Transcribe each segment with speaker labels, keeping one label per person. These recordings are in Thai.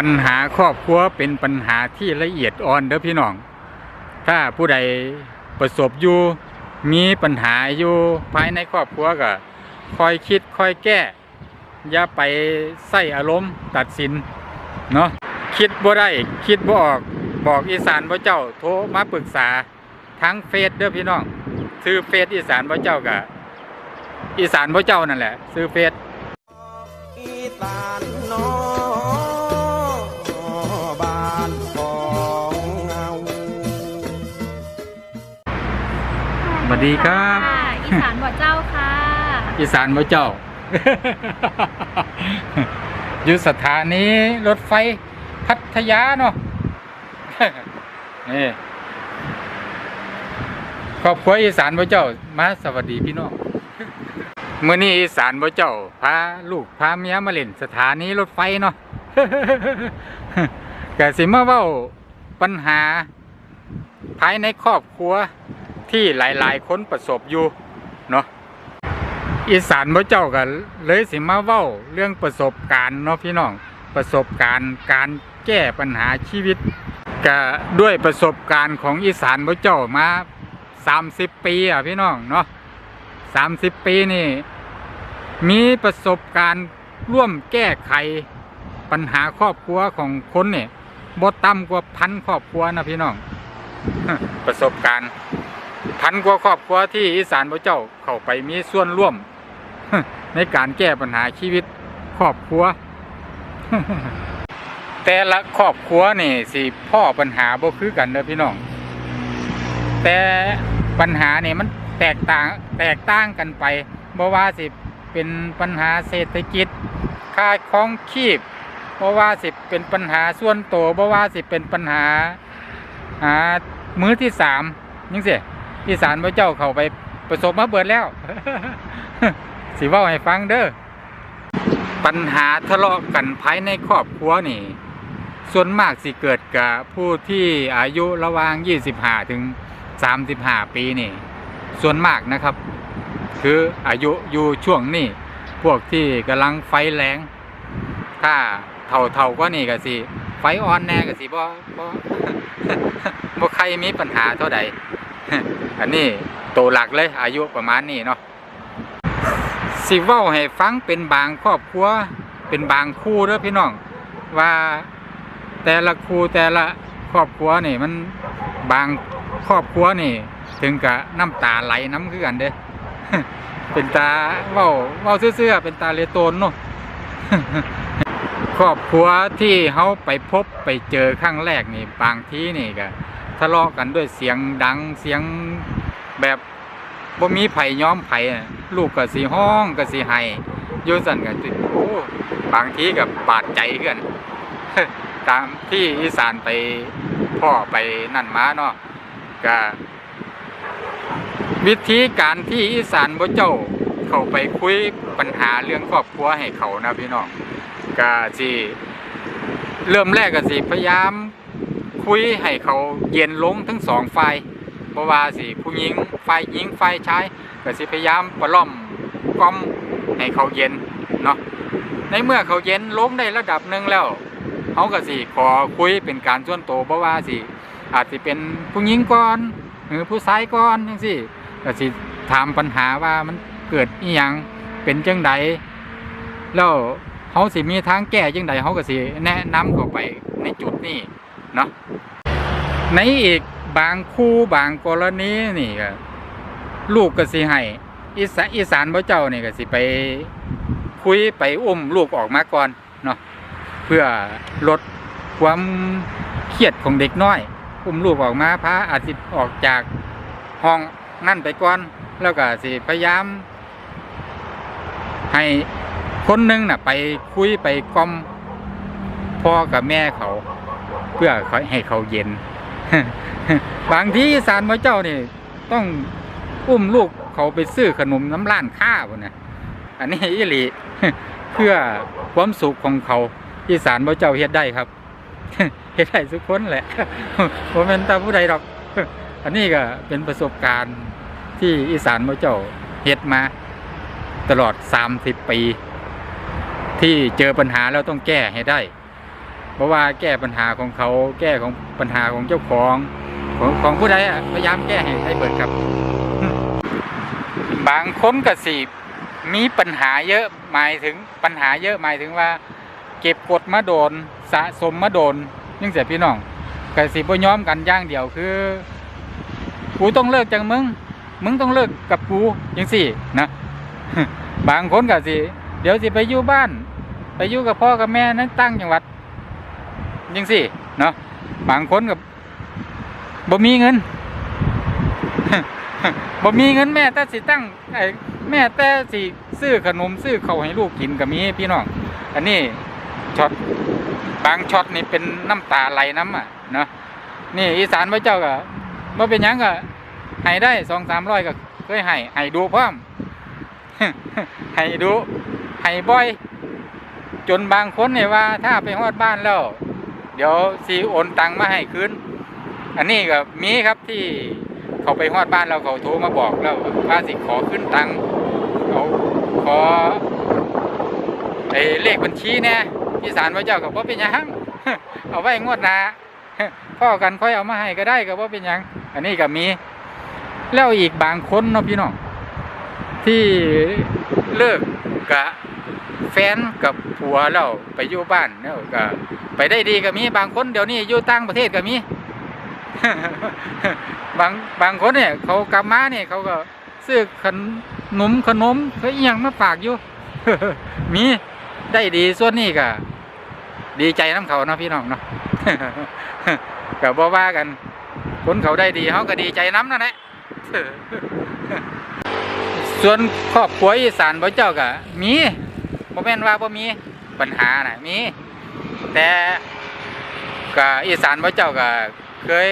Speaker 1: ปัญหาครอบครัวเป็นปัญหาที่ละเอียดอ่อนเด้อพี่น้อง ถ้าผู้ใดประสบอยู่มีปัญหาอยู่ภายในครอบครัวก็คอยคิดคอยแก้ อย่าไปใส่อารมณ์ตัดสินเนาะคิดบ่ได้คิดบ่ออกบอกอีสานพระเจ้าโทรมาปรึกษาทั้งเฟซเด้อพี่น้องซื้อเฟซอีสานพระเจ้ากับอีสานพระเจ้านั่นแหละ ซื้อเฟซ
Speaker 2: อีสาน
Speaker 1: สวัสดีครับ
Speaker 3: ค่ะอีสานบ่อเจ้าค่ะ
Speaker 1: อีสานพระเจ้า อยู่สถานีรถไฟพัทยาเนาะนี่ครอบครัวอีสานพระเจ้า มาสวัสดีพี่น้องเมื่อนี้อีสานพระเจ้าพาลูกพาเมียมาเล่นสถานีรถไฟเนาะกสิมาเว้าปัญหา ภายในครอบครัว ที่หลาย ๆ คนประสบอยู่เนาะอีสานพระเจ้ากันเลยสิมาเว้าเรื่องประสบการณ์เนาะพี่น้องประสบการณ์การแก้ปัญหาชีวิตก็ด้วยประสบการณ์ของอีสานพระเจ้ามา 30 ปีอะพี่น้องเนาะ30 ปีนี่มีประสบการณ์ร่วมแก้ไขปัญหาครอบครัวของคนเนี่ยบ่ต่ำกว่าพันครอบครัวนะพี่น้อง ประสบการณ์ พันกว่าครอบครัวที่อีสานพระเจ้าเข้าไปมีส่วนร่วม ในการแก้ปัญหาชีวิตครอบครัว แต่ละครอบครัวนี่สิพ่อปัญหาบ่คือกันเด้อพี่น้อง แต่ปัญหานี่มันแตกต่างแตกต่างกันไปบ่ว่าสิเป็นปัญหาเศรษฐกิจค่าครองชีพบ่ว่าสิเป็นปัญหาส่วนตัวบ่ว่าสิเป็นปัญหาหามื้อที่สามยังสิ อีสานพระเจ้าเข้าไปประสบมาเบิดแล้ว สิว่าให้ฟังเด้อปัญหาทะเลาะกันภายในครอบครัวนี่ ส่วนมากสิเกิดกับผู้ที่อายุระหว่าง 25 ถึง 35 ปีนี่ ส่วนมากนะครับ คืออายุอยู่ช่วงนี้ พวกที่กำลังไฟแรงถ้าเท่าเท่าๆก็นี่ก็สิ ไฟอ่อนแน่ก็สิบ่บ่บ่ใครมีปัญหาเท่าใด อันนี้โตหลักเลยอายุประมาณนี้เนาะสิเว้าให้ฟังเป็นบางครอบครัวเป็นบางคู่เด้อพี่น้อง ว่าแต่ละคู่แต่ละครอบครัวนี่มันบางครอบครัวนี่ ถึงกับน้ำตาไหลน้ำคือกันเด้เป็นตาเว้าเว้าเสื้อเป็นตาเลโตนเนาะครอบครัวที่เขาไปพบไปเจอครั้งแรกนี่บางทีนี่ก็ ทะเลาะกันด้วยเสียงดังเสียงแบบบ่มีไผ่ย้อมไผอะลูกก็สิห้องก็สิไห้ยู่สั่นก็สิโอ้บางทีก็บบาดใจเกินตามที่อีสานไปพ่อไปนั่นมาเนาะก็วิธีการที่อีสานบ่เจ้าเข้าไปคุยปัญหาเรื่องครอบครัวให้เขานะพี่น้องก็สิเริ่มแรกก็สิพยายาม คุยให้เขาเย็นลงทั้งสองฝ่ายเพราะว่าสิผู้หญิงฝ่ายหญิงฝ่ายชายก็สิพยายามประล่อมกล่อมให้เขาเย็นเนาะในเมื่อเขาเย็นลงได้ระดับหนึ่งแล้วเขาก็สิขอคุยเป็นการส่วนตัวเพราะว่าสิอาจจะเป็นผู้หญิงก่อนหรือผู้ชายก่อนจังซี่ก็สิถามปัญหาว่ามันเกิดอีหยังเป็นจังใดแล้วเขาสิมีทางแก้จังใดเขาก็สิแนะนำเข้าไปในจุดนี้ เนาะในอีกบางคู่บางกรณีนี่ก็ลูกก็สิให้อีสานอีสานพระเจ้านี่ก็สิไปคุยไปอุ้มลูกออกมาก่อนเนาะเพื่อลดความเครียดของเด็กน้อย อุ้มลูกออกมาพาอาจสิออกจากห้องนั่นไปก่อน แล้วก็สิพยายาม ให้คนหนึงน่ะ ไปคุยไปกล่อมพ่อกับแม่เขา เพื่อให้เขาเย็น บางทีสารพระเจ้านี่ ต้องอุ้มลูกเขาไปซื้อขนมน้ำร้านข้าวนะอันนี้อีหลีเพื่อความสุขของเขาอีสานพระเจ้าเฮ็ดได้ครับเฮ็ดได้ทุกคนแหละผมเป็นตาผู้ใดหรอก อันนี้ก็เป็นประสบการณ์ที่อีสานพระเจ้าเฮ็ดมา ตลอด30ปี ที่เจอปัญหาแล้วต้องแก้ให้ได้ เพราะว่าแก้ปัญหาของเขาแก้ของปัญหาของเจ้าของของของผู้ใดอะพยายามแก้ให้ได้เบิดครับ บางคนก็สิมีปัญหาเยอะหมายถึงปัญหาเยอะหมายถึงว่า เก็บกดมาโดนสะสมมาโดนยังเสียพี่น้องก็สิบ่ยอมกันย่างเดียวคือกูต้องเลิกจากมึง มึงต้องเลิกกับกูยังสี่นะ บางคนก็สิ เดี๋ยวสิไปอยู่บ้าน ไปอยู่กับพ่อกับแม่นั้นตั้งจังหวัด ยังสี่เนาะบางคนกับบ่มีเงินบ่มีเงินแม่แต่สิตั้งไอ้แม่แต่สิซื้อขนมซื้อเข้าให้ลูกกินก็มีพี่น้อง อันนี้ช็อตบางช็อตนี่เป็นน้ำตาไหลน้ำอะเนาะนี่อีสานพระเจ้าก็บ่เป็นยังก็ให้ได้สองสามร้อยก็เคยให้ให้ดูพร้อมให้ดูให้บ่อย จนบางคนเนี่ยว่าถ้าไปฮอดบ้านแล้ว เดี๋ยวสีโอนตังมาให้คืนอันนี้ก็มีครับที่เขาไปฮอดบ้านแล้วเขาโทรมาบอกแล้วว่าสิขอขึ้นตังเขาขอไอ้เลขบัญชีเนี่ยอีสานพระเจ้าก็บ่เป็นยังเอาไว้งวดน้าพ่อกันค่อยเอามาให้ก็ได้ก็บ่เป็นยังอันนี้ก็มี แล้วอีกบางคนเนาะพี่น้องที่เลิกกะ แฟนกับผัวแล้วไปอยู่บ้านแล้วก็ ไปได้ดีก็มี บางคนเดี๋ยวนี้อยู่ต่างประเทศก็มี บางบางคนเนี่ย เขากลับมาเนี่ยเขาก็ซื้อขนมขนมเขาอยังมาฝากอยู่ มีได้ดีส่วนนี้ก็ดีใจน้ำเขาเนาะพี่น้องเนาะก็บ่ว่ากัน คนเขาได้ดีเขาก็ดีใจน้ำนั่นแหละส่วนครอบครัวอีสานบ่เจ้าก็มี บ่แม่นว่าบ่มีปัญหาน่ะมี แต่ก็อีสานบ่เจ้าก็เคย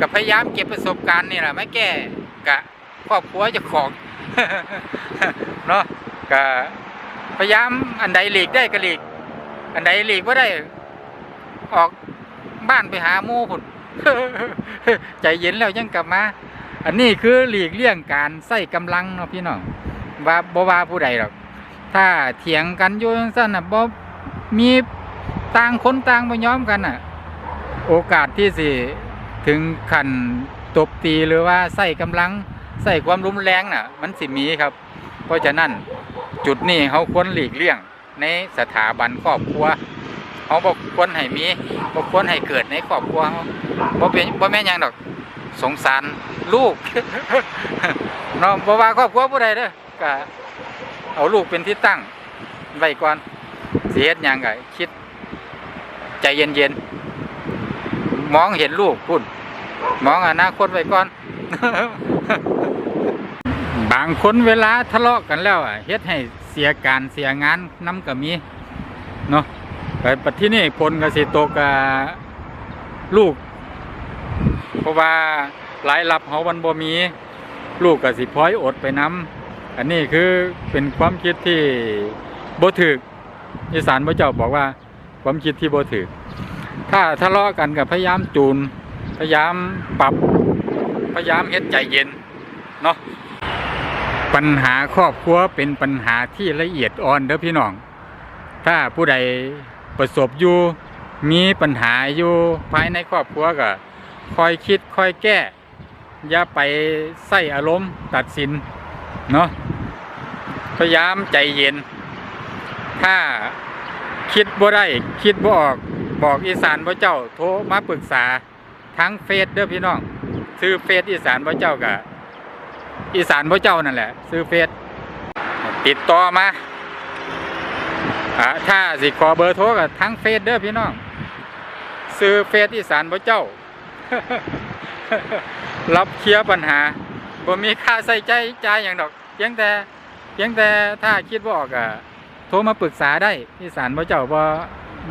Speaker 1: ก็พยายามเก็บประสบการณ์นี่แหละมาแก้กะครอบครัวเจ้าของเนาะก็พยายามอันใดหลีกได้ก็หลีก อันใดหลีกบ่ได้ ออกบ้านไปหาหมู่พุ่นใจเย็นแล้วยังกลับมา อันนี้คือหลีกเลี่ยงการใส่กำลังเนาะพี่น้องว่าบ่ว่าผู้ใดหรอก ถ้าเถียงกันอยู่จังซั่นน่ะบ่มีต่างคนต่างบ่ยอมกันน่ะ โอกาสที่สิถึงขั้นตบตีหรือว่าใส่กำลังใส่ความรุนแรงน่ะ มันสิมีครับ เพราะฉะนั้นจุดนี้เขาควรหลีกเลี่ยงในสถาบันครอบครัวเขาบอกควรให้มีบอกควรให้เกิดในครอบครัวเขาบ่เป็นบ่แม่ยังดอกสงสารลูกเนาะบ่ว่าครอบครัวผู้ใดเด้อก็ เอาลูกเป็นที่ตั้งไว้ก่อนเสิเฮ็ดยังก็คิด ใจเย็นๆมองเห็นลูกพุ่นมองอนาคตไว้ก่อน บางคนเวลาทะเลาะกันแล้วอะเฮ็ดให้เสียการเสียงานน้ำก็มีเนาะแต่ปัจที่นี่ผลก็สิตกลูก เพราะว่ารายรับเขามันบ่มี ลูกก็สิพลอยอดไปน้ำ อันนี้คือเป็นความคิดที่บ่ถึกอีสานพระเจ้าบอกว่าความคิดที่บ่ถึก ถ้าทะเลาะกันกับพยายามจูน พยายามปรับ พยายามเฮ็ดใจเย็นเนาะปัญหาครอบครัวเป็นปัญหาที่ละเอียดอ่อนเด้อพี่น้อง ถ้าผู้ใดประสบอยู่มีปัญหาอยู่ภายในครอบครัวก็คอยคิดคอยแก้ อย่าไปใส่อารมณ์ตัดสินเนาะ พยายามใจเย็น ถ้าคิดบ่ได้คิดบ่ออกบอกอีสานพระเจ้าโทรมาปรึกษาทั้งเฟซเด้อพี่น้องซื้อเฟซอีสานพระเจ้ากับอีสานพระเจ้านั่นแหละ ซื้อเฟซติดต่อมาอถ้าสิขอเบอร์โทรกับทั้งเฟซเด้อพี่น้องซื้อเฟซอีสานพระเจ้า รับเคลียร์ปัญหาบ่มีค่าใส่ใจจ่ายอย่างดอกเพียงแต่ เพียงแต่ถ้าคิดบ่ออกอะโทรมาปรึกษาได้อีสานพระเจ้าบ่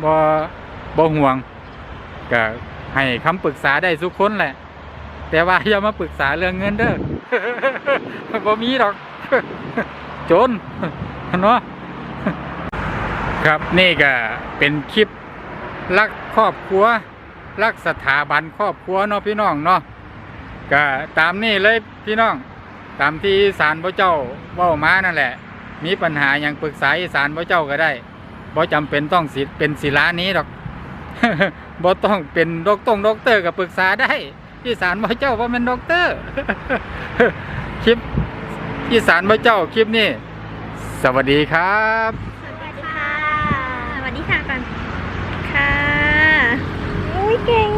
Speaker 1: บ่บ่ห่วงก็ให้คำปรึกษาได้ทุกคนแหละ แต่ว่าอย่ามาปรึกษาเรื่องเงินเด้อบ่มีดอกจนเนาะครับนี่ก็เป็นคลิปรักครอบครัว รักสถาบันครอบครัวเนาะพี่น้องเนาะก็ตามนี่เลยพี่น้อง ตามที่สารพระเจ้าว่ามานั่นแหละ มีปัญหาอย่างปรึกษาสารพระเจ้าก็ได้บ่จำเป็นต้องสิเป็นศิลานี้หรอกบ่ต้องเป็นด็อกตงด็อกเตอร์กับปรึกษาได้ที่สารพระเจ้าว่าเป็นด็อกเตอร์คลิปที่สารพระเจ้าคลิปนี้ สวัสดีครับ
Speaker 4: ส
Speaker 3: วัสด
Speaker 4: ีค่ะ
Speaker 3: สวัส
Speaker 4: ดีค่ะกันค่ะอุ้ยเก่ง